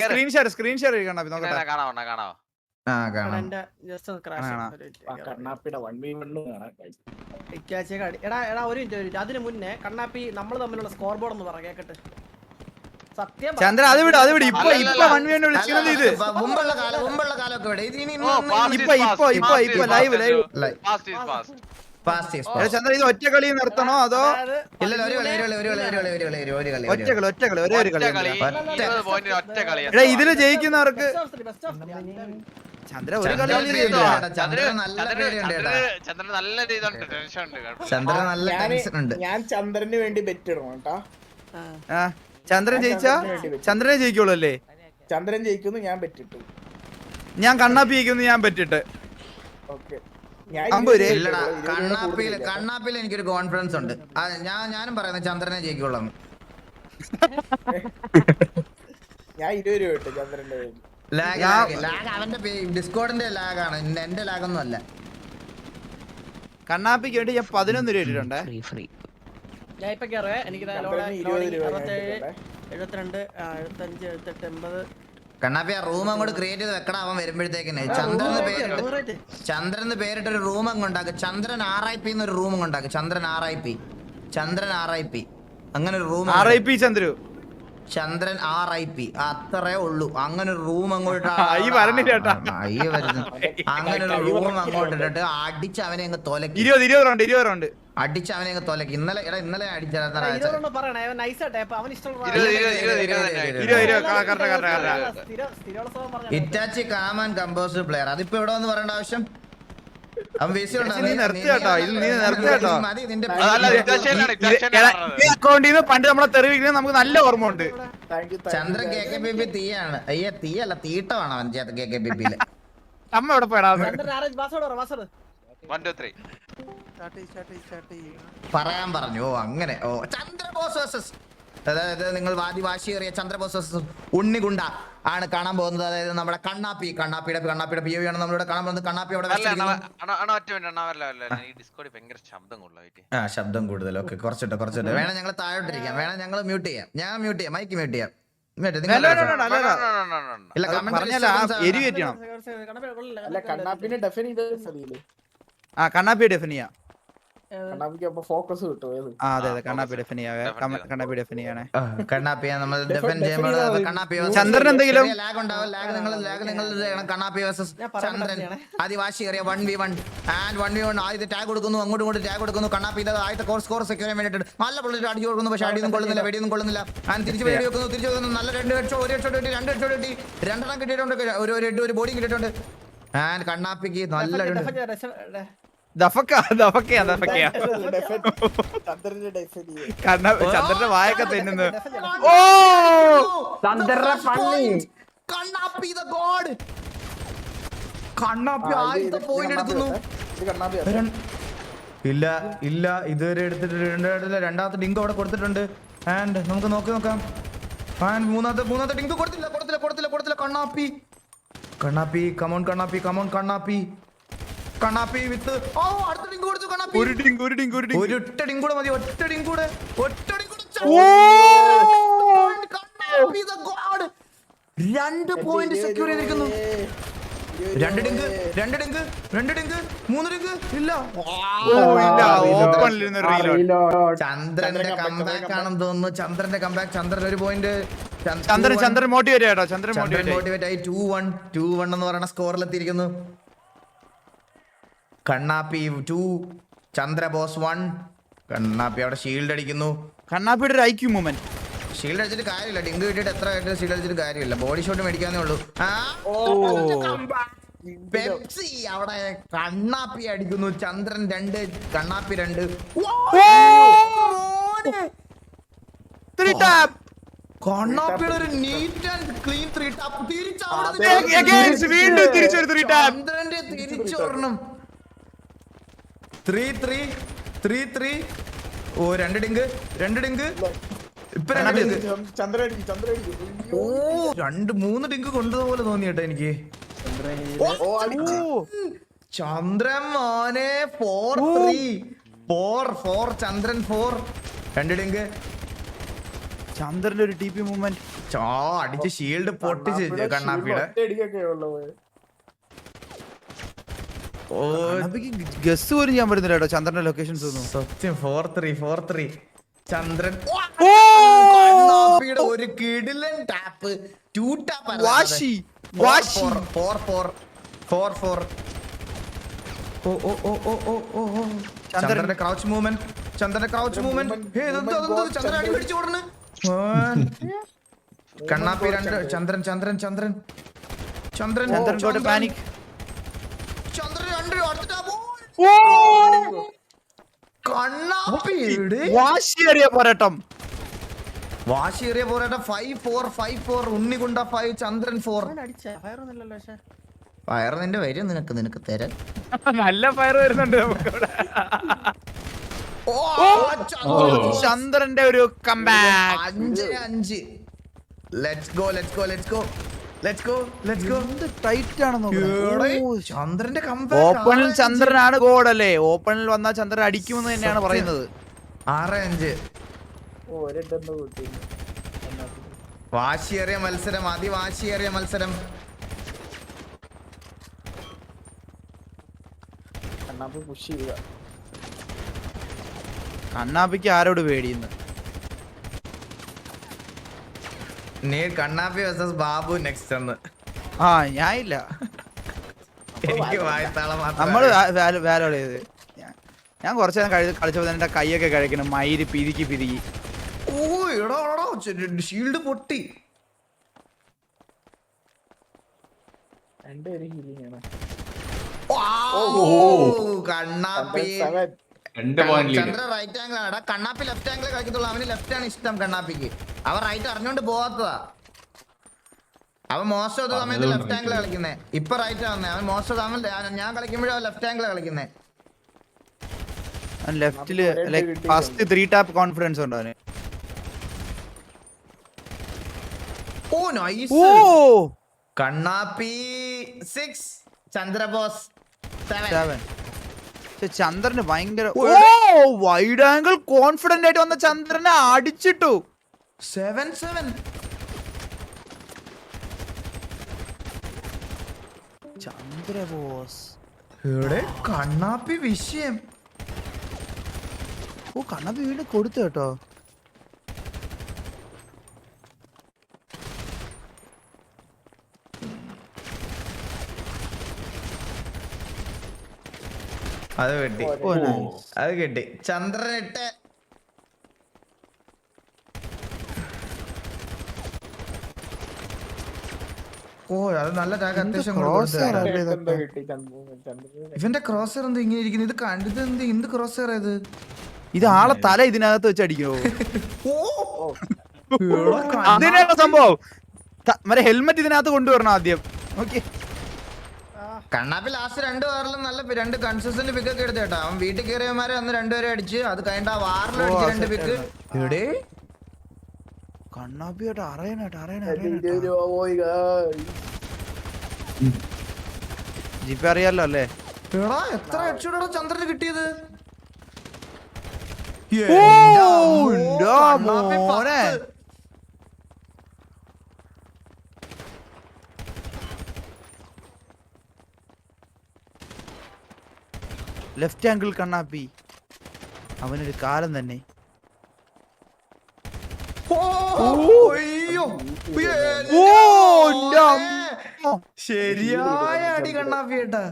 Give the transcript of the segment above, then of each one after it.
Screen share screen share കണ്ണാപ്പി നോക്കട്ടെ. കാണാവോ കാണാവോ കാണാം കാണാം. വി അതിന് മുന്നേ കണ്ണാപ്പി നമ്മൾ തമ്മിലുള്ള സ്കോർ ബോർഡ് ഒന്ന് പറ കേക്കട്ടെ? സത്യം പറ. ചന്ദ്ര അത് വിട് അത് വിട്. ഇപ്പൊ ഇപ്പൊ വൺ വേണ്ടി വിളിക്കുന്നത് ഇത്. മുമ്പുള്ള കാലം മുമ്പുള്ള കാലമൊക്കെ ഇപ്പൊ- ഇപ്പൊ- ഇപ്പൊ- ഇപ്പൊ ലൈവ് live. ഇത് ഒറ്റ കളി നിർത്തണോ അതോ? ഇല്ല ഒരു കളി ഒരു കളി ഒരു കളി ഒരു കളി ഒരു കളി ഒറ്റ കളി ഒറ്റ കളി. ഒരേ ഒരു കളി ഒറ്റ കളി. ചന്ദ്ര. ഇതിൽ ജയിക്കുന്നവർക്ക് ചന്ദ്ര ഒരു കളി ചന്ദ്രൻ ചന്ദ്രന് നല്ല നല്ല ടെൻഷൻ ഉണ്ട്. ചന്ദ്രൻ നല്ല ടെൻഷൻ ഉണ്ട്. ഞാൻ ചന്ദ്രന് വേണ്ടി ബെറ്റ് ഇടണം കേട്ടാ ചന്ദ്രൻ ജയിച്ചാ? ചന്ദ്രനെ ജയിക്കുള്ളൂ അല്ലേ? ചന്ദ്രൻ ജയിക്കുന്നു ഞാൻ ബെറ്റിട്ടു. ഞാൻ കണ്ണാപ്പി ജയിക്കുന്നു ഞാൻ ബെറ്റിട്ട്. ഓക്കെ. കണ്ണാപ്പിയിൽ എനിക്കൊരു കോൺഫിഡൻസ് ഉണ്ട്. ഞാൻ ഞാനും പറയുന്നത് ചന്ദ്രനെ ജയിക്കുള്ളൂ ഞാൻ ഇരുപത് രൂപ ഇട്ടു ചന്ദ്രന്റെ ലാഗ് ലാഗ് അവന്റെ ഡിസ്കോഡിന്റെ ലാഗാണ് എന്റെ ലാഗൊന്നും അല്ല. കണ്ണാപ്പിക്ക് വേണ്ടി ഞാൻ പതിനൊന്ന് രൂപ ഇട്ടിട്ടുണ്ട്? ഞാൻ ഇപ്പൊ കേറുവേ എനിക്ക് എഴുപത്തിരണ്ട് എഴുപത്തഞ്ച് എഴുപത്തെട്ട് എൺപത് കണ്ണാപ്പി ആ റൂം അങ്ങോട്ട് ക്രിയേറ്റ് ചെയ്ത് വെക്കണം അവൻ വരുമ്പോഴത്തേക്കിന്. ചന്ദ്രൻ പേരിട്ട് ചന്ദ്രൻ പേരിട്ട് ഒരു റൂം അങ്ങ് ഉണ്ടാക്കും. ചന്ദ്രൻ ആർ ഐ പി എന്നൊരു റൂം അങ്ങ് ഉണ്ടാക്കും. Chandran R I P Chandran R I P അങ്ങനെ ഒരു room R I P Chandru. Chandran R I P അത്രേ ഉള്ളൂ. അങ്ങനെ ഒരു റൂം അങ്ങോട്ട്. വരുന്നു അങ്ങനെ ഒരു റൂം അങ്ങോട്ട് ഇട്ടിട്ട് അടിച്ച് അവനെ അങ്ങ് തൊലക്കി. ഇരുപത് ഇരുപത് റൗണ്ട് ഇരുപത് റൗണ്ട് അടിച്ച് അവനെ അങ്ങ് തൊലക്കി. ഇന്നലെ എടാ ഇന്നലെ അടിച്ചാ ഇരുപതെണ്ണം പറയണേ അവൻ നൈസ് ആട്ടെ അപ്പൊ അവൻ ഇഷ്ടമുള്ള ഇരുപത് ഇരുപത് ഇരുപത് ഇരുപത് തന്നെ. ആയിട്ട്. ഇരുപത് ഇരുപത് കറക്റ്റ് കറക്റ്റ് കറക്റ്റ് സ്ഥിരം സ്ഥിരമുള്ള സ്വഭാവം പറഞ്ഞാ ഇറ്റാച്ചി കാമൻ കമ്പോസ് പ്ലെയർ അതിപ്പോ ഇവിടെ വന്ന് പറയേണ്ട ആവശ്യം? അക്കൗണ്ടിൽ നിന്ന് പണ്ട് നമ്മളെ തെറിവിക്കുന്നത് നമുക്ക് നല്ല ഓർമ്മ ഉണ്ട്. Chandra K K P B P തീയാണ്. അയ്യ തീയല്ല തീട്ടമാണ് അവൻ കെ കെ ബി പിയിൽ. അമ്മ എവിടെ പോയടാ. പറയാൻ പറഞ്ഞു. ഓ അങ്ങനെ. ഓ ചന്ദ്രബോസ് വേഴ്സസ് അതായത് നിങ്ങൾ വാദി വാശിയേറിയ ചന്ദ്രബോസ് ഉണ്ണികുണ്ട ഉണ്ണിഗുണ്ട ആണ് കാണാൻ പോകുന്നത്. അതായത് നമ്മുടെ കണ്ണാപ്പി. കണ്ണാപ്പിയുടെ കണ്ണാപ്പിയുടെ പി ആണ് നമ്മളിവിടെ കാണാൻ പോകുന്നത്. കണ്ണാപ്പി അവിടെ ആ ശബ്ദം കൂടുതൽ. ഓക്കെ കുറച്ചിട്ട് കുറച്ചിട്ട്. വേണം ഞങ്ങൾ താഴോട്ടിരിക്കാം. വേണം ഞങ്ങൾ മ്യൂട്ട് ചെയ്യാം. ഞാൻ മ്യൂട്ട് ചെയ്യാം. മൈക്ക് മ്യൂട്ട് ചെയ്യാം. കണ്ണാപ്പിയെ ഡെഫിൻ ചെയ്ത് ചന്ദ്രൻ എന്തെങ്കിലും one V one and one V one ആദ്യത്തെ ടാഗ് കൊടുക്കുന്നു അങ്ങോട്ടും ഇങ്ങോട്ടും ടാഗ് കൊടുക്കുന്നു. കണ്ണാപ്പി ഇത് ആദ്യത്തെ കോർ സ്കോർ സെക്യൂർ ചെയ്യാൻ വേണ്ടിയിട്ട് നല്ല പുള്ളിട്ട് അടിച്ചു കൊടുക്കുന്നു. പക്ഷേ അടിയൊന്നും കൊള്ളുന്നില്ല വെടിയൊന്നും കൊള്ളുന്നില്ല. ആൻഡ് തിരിച്ച് വെടി വെക്കുന്നു തിരിച്ച് വെക്കുന്നു. നല്ല രണ്ട് ഒരു കിട്ടി രണ്ട് ഹെഡ് കിട്ടി. രണ്ടെണ്ണം കിട്ടിയിട്ടുണ്ട്. ഒരു ഒരു കിട്ടിയിട്ടുണ്ട്. ആൻഡ് കണ്ണാപ്പിക്ക് നല്ല ചന്ദ്രന്റെ ചന്ദ്രന്റെ വായൊക്കെ തിന്നുന്നു. ഓ! കണ്ണാപ്പി ദ ഗോഡ് കണ്ണാപ്പി ആദ്യത്തെ പോയിന്റ് എടുക്കുന്നു. കണ്ണാപ്പി ഇല്ല ഇല്ല ഇതുവരെ എടുത്തിട്ട് രണ്ടാമത്തെ രണ്ടാമത്തെ ഡിങ്ക് അവിടെ കൊടുത്തിട്ടുണ്ട്. ആൻഡ് നമുക്ക് നോക്കി നോക്കാം. ആൻഡ് മൂന്നാമത്തെ മൂന്നാമത്തെ ഡിങ്ക് കൊടുത്തില്ല കൊടുത്തില്ല കൊടുത്തില്ല കൊടുത്തില്ല. കണ്ണാപ്പി. കണ്ണാപ്പി കമോൺ കണ്ണാപ്പി കമോൺ കണ്ണാപ്പി. കണ്ണാപ്പി വിത്ത്. ഓ അടുത്ത ഡിങ്ക് കൊടുത്തു കണ്ണാപ്പി. ഒരു ഡിങ്ക് ഒരു ഡിങ്ക് ഒരു ഡിങ്ക് ഒരു ഒറ്റ ഡിങ്ക് കൂടെ മതി ഒറ്റ ഡിങ്ക് കൂടെ ഒറ്റ ഡിങ്ക് കൂടെ. രണ്ട് പോയിന്റ് സെക്യൂർ ചെയ്തിരിക്കുന്നു. രണ്ട് ഡിങ്ക് രണ്ട് ഡിങ്ക് രണ്ട് ഡിങ്ക് മൂന്ന് ഡിങ്ക് ഇല്ല. ചന്ദ്രന്റെ കമ്പാക്ക് ആണെന്ന് തോന്നുന്നു. ചന്ദ്രന്റെ കമ്പാക്ക് ചന്ദ്രൻ ഒരു പോയിന്റ് ചന്ദ്രൻ ചന്ദ്രൻ മോട്ടിവേറ്റ് ആയിട്ടോ ചന്ദ്രൻ മോട്ടിവേറ്റ് മോട്ടിവേറ്റ് ആയി. ടു വൺ ടു വൺ എന്ന് പറയുന്ന സ്കോറിൽ എത്തിയിരിക്കുന്നു. കണ്ണാപ്പി ടു ചന്ദ്രബോസ് വൺ. കണ്ണാപ്പി അവിടെ ഷീൽഡ് അടിക്കുന്നു. കണ്ണാപ്പിയുടെ ഒരു ഐക്യു മൂമെന്റ് ഷീൽഡ് അടിച്ചിട്ട് കാര്യമില്ല. ഡിങ്ക് കിട്ടിയിട്ട് എത്ര ആയിട്ട് ഷീൽഡ് അടിച്ചിട്ട് കാര്യമില്ല. ബോഡി ഷോട്ട് മേടിക്കാന്നേ ഉള്ളൂ. ആ, പെപ്സി അവിടെ കണ്ണാപ്പി അടിക്കുന്നു. ചന്ദ്രൻ രണ്ട് കണ്ണാപ്പി രണ്ട്. ത്രീ ടാപ്പ് കണ്ണാപ്പിയുടെ ഒരു neat and clean three tap തിരിച്ചു വീണ്ടും തിരിച്ചൊരു three ടാപ്പ് ചന്ദ്രന്റെ തിരിച്ചൊരെണ്ണം. ത്രീ ത്രീ ത്രീ ത്രീ ഓ രണ്ട് ഡിങ്ക് രണ്ട് ഡിങ്ക്. ഇപ്പൊ രണ്ട് ഓ രണ്ട് മൂന്ന് ഡിങ്ക് കൊണ്ടതുപോലെ തോന്നി കേട്ടോ എനിക്ക്. ഓ അടിച്ചു ചന്ദ്രൻ മോനെ four three four four Chandran four രണ്ട് ഡിങ്ക്. ചന്ദ്രന്റെ ഒരു ടി പി മൂവ്മെന്റ് ചോ അടിച്ച് ഷീൽഡ് പൊട്ടിച്ച് കണ്ണാപ്പിയുടെ ഗസ് പോലും ചെയ്യാൻ പറ്റുന്നില്ല കേട്ടോ. ചന്ദ്രന്റെ ലൊക്കേഷൻസ് ഒന്നും. സത്യം four three four three Chandran കണ്ണാപ്പിയുടെ ഒരു കിടിലൻ ടാപ്പ് ടു ടാപ്പ് വാശി. വാശി. ഫോർ ഫോർ ഫോർ ഫോർ ഓ ഓ ഓ ഓ ഓ ഓ ഓ. ചന്ദ്രന്റെ ക്രൗച്ച് മൂവ്മെന്റ് ചന്ദ്രന്റെ ക്രൗച്ച് മൂവ്മെന്റ് ഹേ ചന്ദ്രൻ അടി പിടിച്ചു കൊടുന്ന് കണ്ണാപ്പി രണ്ട് ചന്ദ്രൻ ചന്ദ്രൻ ചന്ദ്രൻ. ചന്ദ്രൻ ചന്ദ്രൻ പാനിക് ചന്ദ്രൻ രണ്ട് അടുത്ത tap. കണ്ണാപ്പിയുടെ വാശിയേറിയ പോരാട്ടം. വാശിയേറിയ പോരാട്ടം. ഫൈവ് ഫോർ ഫൈവ് ഫോർ ഉണ്ണികുണ്ട ഫൈവ് ചന്ദ്രൻ ഫോർ പക്ഷെ. നിന്റെ വരും. നിനക്ക് നിനക്ക് തരാൻ. നല്ല ഫയർ വരുന്നുണ്ട്. ചന്ദ്രന്റെ ഒരു കമ്പാക്ക് അഞ്ച് അഞ്ച്. Let's go let's go let's go let's go let's go എന്ത് ടൈറ്റ് ആണെന്ന് ചന്ദ്രന്റെ ഓപ്പണിൽ ചന്ദ്രനാണ് ഗോഡ് അല്ലേ? ഓപ്പണിൽ വന്നാൽ ചന്ദ്രൻ അടിക്കുമെന്ന് തന്നെയാണ് പറയുന്നത്. ആറ് അഞ്ച്. വാശിയേറിയ മത്സരം. അതിവാശിയേറിയ മത്സരം. കണ്ണാപ്പിക്ക് ആരോട് പേടിയുന്നു? നീ കണ്ണാപ്പി വേഴ്സസ് ബാബു നെക്സ്റ്റ് എന്ന്. ആ ഞാൻ ഇല്ല. എനിക്ക് വായത്താളം നമ്മൾ മാത്രം വാലോട് ചെയ്ത്. ഞാൻ- ഞാൻ കുറച്ച് നേരം കഴിച്ച് കളിച്ചപ്പോൾ തന്നെ എന്റെ കൈയൊക്കെ കഴിക്കണം മൈരി പിരിക്കി പിരികി ഓ എടോ എടോ ഷീൽഡ് പൊട്ടി. രണ്ടുപേരും ഹീലിംഗ് ആണ് ഓ കണ്ണാപ്പി. ചന്ദ്ര റൈറ്റ് ആംഗിൾ ആണ്. കണ്ണാപ്പി ലെഫ്റ്റ് ആംഗിൾ കളിക്കത്തുള്ളൂ. അവന് ലെഫ്റ്റ് ആണ് ഇഷ്ടം കണ്ണാപ്പിക്ക്. അവൻ റൈറ്റ് അറിഞ്ഞോണ്ട് പോവാത്തതാ അവൻ മോസ്റ്റ് സമയത്ത് ലെഫ്റ്റ് ആംഗിൾ കളിക്കുന്നേ. ഇപ്പൊ റൈറ്റ് ആവുന്നേ. അവൻ മോസ്റ്റ് ഓഫ് ഞാൻ കളിക്കുമ്പോഴും അവൻ ലെഫ്റ്റ് ആംഗിൾ കളിക്കുന്നേ. ലെഫ്റ്റിൽ കിട്ടിയിട്ടുണ്ട്. ഫസ്റ്റ് ത്രീ ടാപ്പ് കോൺഫിഡൻസ് ഉണ്ടോ അവന്? ഓ നൈസ് ഓ! കണ്ണാപ്പി 6 ചന്ദ്രബോസ് സെവൻ സെവൻ പക്ഷെ ചന്ദ്രന് ഭയങ്കര ഓ, വൈഡ് ആംഗിൾ കോൺഫിഡന്റ് ആയിട്ട് വന്ന ചന്ദ്രനെ അടിച്ചിട്ടു. സെവൻ സെവൻ ചന്ദ്ര ബോസ് ഇവിടെ കണ്ണാപ്പി വിഷയം. ഓ കണ്ണാപ്പി വീണ്ടും കൊടുത്തു കേട്ടോ. അത് കിട്ടി. അത് കിട്ടി. ചന്ദ്രൻ ഇട്ട് ഓ അത് നല്ല ടാഗ് അത്യാവശ്യം ഇവന്റെ ക്രോസർ എന്താ ഇങ്ങനെ ഇരിക്കുന്നത് ഇത് കണ്ടത് എന്ത് എന്ത് ക്രോസർ ഇത്? ഇത് ആളെ തല ഇതിനകത്ത് വെച്ച് അടിക്കോ ഓ! അതിനാണ് സംഭവം? മറ്റേ ഹെൽമെറ്റ് ഇതിനകത്ത് കൊണ്ടുവരണം ആദ്യം. ഓക്കെ കണ്ണാപ്പി ലാസ്റ്റ് രണ്ട് വാറിലും നല്ല രണ്ട് കൺസിസ്റ്റന്റ് പിക്ക് ഒക്കെ എടുത്തേട്ടാ അവൻ വീട്ടിൽ കയറിയമാരെ അന്ന് രണ്ടുപേരെ അടിച്ച് അത് കഴിഞ്ഞിട്ട് ആ വാറിൽ അടിച്ച് രണ്ട് പിക്ക്. എവിടെ കണ്ണാപ്പിയായിട്ട് അറിയണേട്ടോ പോയി ജിപ്പി അറിയാലോ അല്ലേ? എടാ എത്ര ഹെഡ്ഷോട്ടാണ് ചന്ദ്രന് കിട്ടിയത്? ഓ, എന്റെ മോനെ. ലെഫ്റ്റ് ആംഗിൾ കണ്ണാപ്പി. അവനൊരു കാലം തന്നെ. ശരിയായ അടി കണ്ണാപ്പി ഏട്ടാ.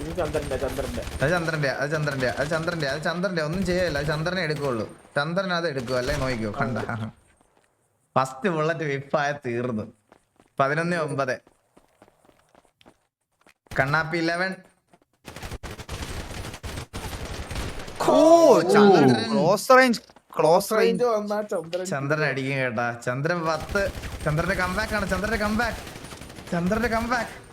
ഇത് ചന്ദ്രന്റെ ചന്ദ്രന്റെ അത് ചന്ദ്രന്റെ അത് ചന്ദ്രന്റെ അത് ചന്ദ്രന്റെ അത് ചന്ദ്രന്റെ ഒന്നും ചെയ്യല്ല ചന്ദ്രനെ എടുക്കുള്ളൂ ചന്ദ്രൻ അത് എടുക്കും അല്ലേ നോക്കിക്കോ കണ്ട. ഫസ്റ്റ് ബുള്ളറ്റ് വിപ്പായ തീർന്നു. പതിനൊന്ന് ഒമ്പത്. Kannappi eleven close range close range Chandran. അടിക്കും കേട്ടാ. ചന്ദ്രൻ പത്ത്. ചന്ദ്രന്റെ കംബാക്ക് ആണ്. ചന്ദ്രന്റെ കംബാക്ക് ചന്ദ്രന്റെ കംബാക്ക്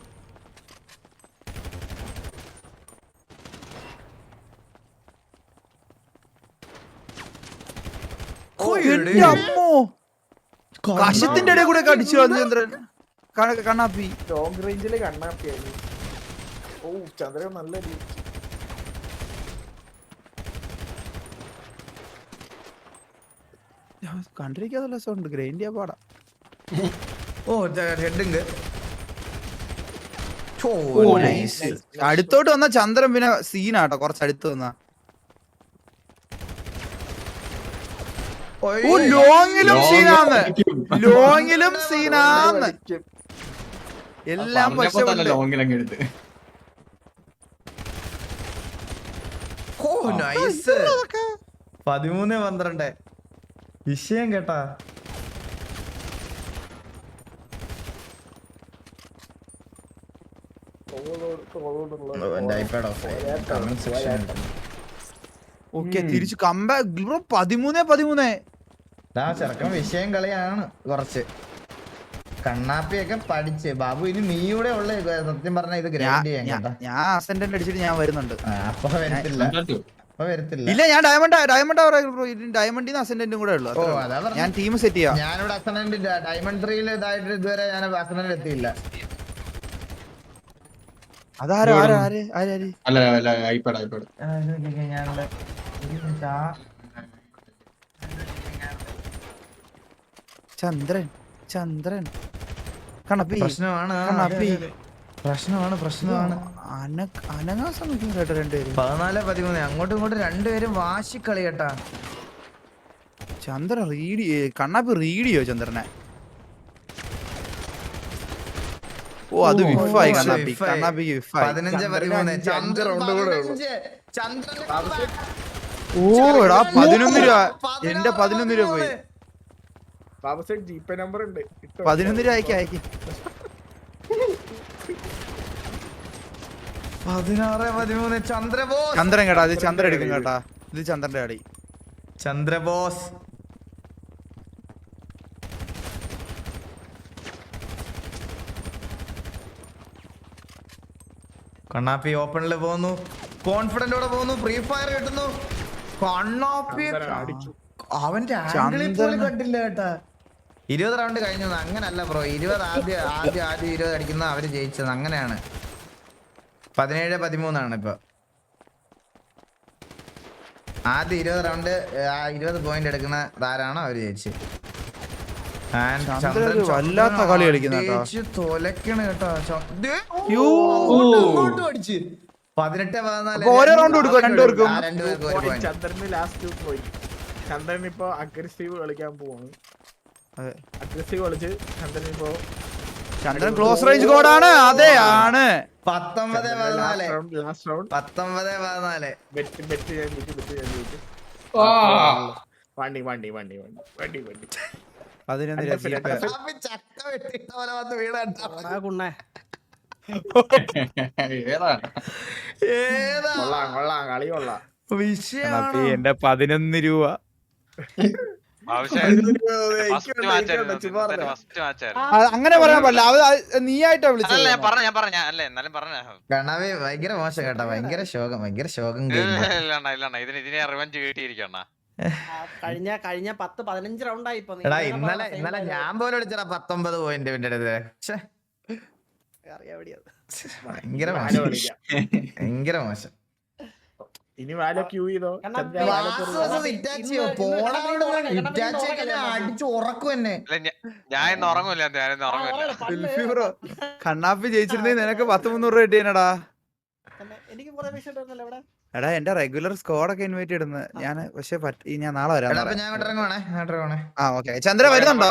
എന്റെ അമ്മോ. കശത്തിന്റെ ഇടയിൽ കൂടെ കടിച്ചു അടിച്ചു ചന്ദ്രൻ. കണ്ണാപ്പി. ലോങ് റേഞ്ചിൽ കണ്ണാപ്പിയാണ് ഓ ചന്ദ്രൻ നല്ല കണ്ടിരിക്കാതല്ല സൗണ്ട് ഗ്രൈൻഡ് ചെയ്യാൻ പാടാ. ഓ ഹെഡുണ്ട് അടുത്തോട്ട് വന്ന ചന്ദ്രൻ പിന്നെ സീനാട്ടോ കുറച്ച് അടുത്ത് വന്ന. ലോങ്ങിലും സീനാന്ന് ലോങ്ങിലും സീനാന്ന് എല്ലാം എടുത്ത്? ഓ നൈസ് പതിമൂന്ന് പന്ത്രണ്ട്. വിഷയം കേട്ടാ. ഓക്കെ തിരിച്ചു കമ്പാക്ക് ബ്രോ പതിമൂന്നേ പതിമൂന്നേ. ചെറുക്കൻ വിഷയം കളിയാണ് കുറച്ച്. കണ്ണാപ്പിയൊക്കെ പഠിച്ച്. ബാബു ഇനി നീ ഇവിടെ ഉള്ള സത്യം പറഞ്ഞ ഇത് ഗ്രാൻഡ് ചെയ്യാൻ ഞാൻ- അസെൻഡന്റ് അടിച്ചിട്ട് ഞാൻ വരുന്നുണ്ട്. അപ്പൊ വരത്തില്ല. അപ്പൊ വരത്തില്ല. ഇല്ല ഞാൻ ഡയമണ്ട് ഡയമണ്ട് നിന്ന് അസെൻഡന്റും കൂടെ ഉള്ളു. ഞാൻ ടീം സെറ്റ് ചെയ്യാം. ഞാനിവിടെ അസനന്റ് ഡയമണ്ട് ത്രീയിൽ ഇതായിട്ട് ഇതുവരെ ഞാൻ അസനന്റ് എത്തിയില്ല. അതാരോ ആരോ ആര് ആര് അല്ല അല്ല ഐപാഡ് ഐപാഡ്. ചന്ദ്രൻ ചന്ദ്രൻ. കണപ്പി പ്രശ്നമാണ്. പ്രശ്നമാണ് പ്രശ്നമാണ്. അനങ്ങാൻ കേട്ടോ രണ്ടുപേരും. പതിനാല് പതിമൂന്ന്. അങ്ങോട്ടും ഇങ്ങോട്ടും രണ്ടുപേരും വാശിക്കളി കേട്ടാ. ചന്ദ്ര റീഡി കണ്ണാപ്പി റീഡിയോ ചെയ്യോ ചന്ദ്രനെ? ഓ അത് വിഫായി കണ്ണാപ്പി കണ്ണാപ്പി. വിഫായി. പതിനഞ്ച് പതിമൂന്ന്. ചന്ദ്രൻ. ഓ എടാ പതിനൊന്ന് രൂപ. എന്റെ പതിനൊന്ന് രൂപ പോയി. നമ്പർ ഉണ്ട്. പതിനൊന്ന് രൂപയ്ക്ക് അയക്കി പതിനാറ് പതിമൂന്ന് ചന്ദ്രബോസ്. ചന്ദ്രൻ കേട്ടാ ഇത് ചന്ദ്രൻ എടുക്കും കേട്ടാ. ഇത് ചന്ദ്രന്റെ അടി. ചന്ദ്രബോസ്. കണ്ണാപ്പി ഓപ്പണിൽ പോകുന്നു കോൺഫിഡന്റോടെ പോകുന്നു ഫ്രീ ഫയർ കിട്ടുന്നു. കണ്ണാപ്പി. അവന്റെ ആംഗിളിൽ പോലും കണ്ടില്ല കേട്ടാ. ഇരുപത് റൗണ്ട് കഴിഞ്ഞു അങ്ങനല്ല ബ്രോ ഇരുപത് ആദ്യം ആദ്യം ആദ്യം ഇരുപത് അടിക്കുന്ന അവർ ജയിച്ചത് അങ്ങനെയാണ്. പതിനേഴ് പതിമൂന്നാണ് ഇപ്പൊ. ആദ്യം ഇരുപത് റൗണ്ട് ഇരുപത് പോയിന്റ് എടുക്കുന്ന ആരാണോ അവർ ജയിച്ച്. വല്ലാത്ത കളി കളിക്കുന്ന. പതിനെട്ട് പതിനാല് ഓരോ റൗണ്ട്? രണ്ടുപേർക്കും? ചന്ദ്രന് ലാസ്റ്റ് പോയി. ചന്ദ്രൻ ഇപ്പൊ അഗ്രസീവ് കളിക്കാൻ പോവാണ്. അഗ്രസീവ് കളിച്ച് ചന്ദ്രൻ ഇപ്പൊ ചന്ദ്രൻ ക്ലോസ് റേഞ്ച് കോഡാണ് അതെ ആണ്. പത്തൊമ്പത് പതിനാല്. ലാസ്റ്റ് റൗണ്ട് പത്തൊമ്പത് പതിനാല്. ബെറ്റ് ബെറ്റ് ഞാൻ ബെറ്റ് ഞാൻ വണ്ടി വണ്ടി വണ്ടി വണ്ടി വണ്ടി വണ്ടി. എന്റെ പതിനൊന്ന് രൂപ. അങ്ങനെ പറയാൻ പാടില്ല നീ ആയിട്ടാ നീയായിട്ടാ വിളിച്ചത് അല്ല ഞാൻ പറഞ്ഞ ഞാൻ പറഞ്ഞ അല്ല എന്നാലും പറഞ്ഞ. കണ്ണാവി ഭയങ്കര മോശം കേട്ടോ ഭയങ്കര ശോകം ഭയങ്കര ശോകം ഇല്ല game. ഇല്ലണ്ണ ഇല്ലണ്ണ ഇതിന് ഇതിനെ റിവഞ്ച് കിട്ടിയിരിക്കണ്ണ ആ, കഴിഞ്ഞ കഴിഞ്ഞ പത്ത് പതിനഞ്ച് റൗണ്ടായി എടാ ഇന്നലെ ഇന്നലെ ഞാൻ പോലും വിളിച്ചടാ പത്തൊമ്പത് പോയിന്റ് എന്റെ അടുത്ത്. വേണ്ടിയത്. ഭയങ്കര മോശം. ഭയങ്കര മോശം. ഇനി വാല ക്യൂ ചെയ്തോ? അടിച്ചു ഉറക്കും എന്നെ. ഞാൻ ഉറങ്ങൂല കണ്ണാപ്പി ജയിച്ചിരുന്നെങ്കിൽ നിനക്ക് പത്ത് മുന്നൂറ് രൂപ കിട്ടിയനടാ ഇവിടെ. എടാ എന്റെ റെഗുലർ സ്കോഡൊക്കെ ഇൻവൈറ്റ് ഇടുന്നത്. ഞാൻ പക്ഷെ ഞാൻ നാളെ വരാം ആ ഓക്കെ ചന്ദ്ര വരുന്നുണ്ടോ?